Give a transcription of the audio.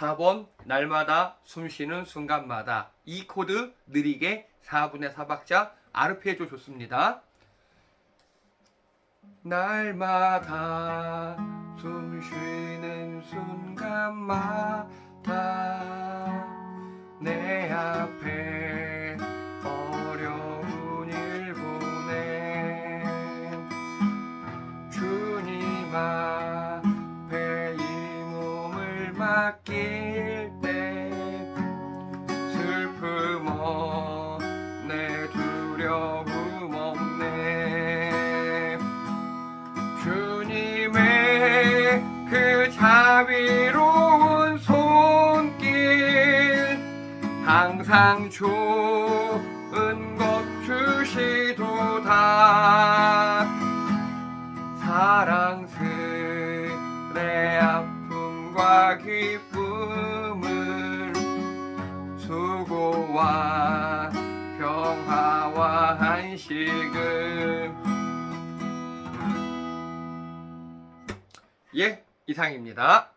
4번 날마다 숨쉬는 순간마다 이 코드 느리게 4분의 4박자 아르페지오 좋습니다. 날마다 숨쉬는 순간마다 내 앞에 어려운 일 보내 주님 앞 맡길 때 슬픔 없네 두려움 없네. 주님의 그 자비로운 손길 항상 좋은 것 주시도다. 사랑스레 기쁨을 수고와 평화와 한식을 예 이상입니다.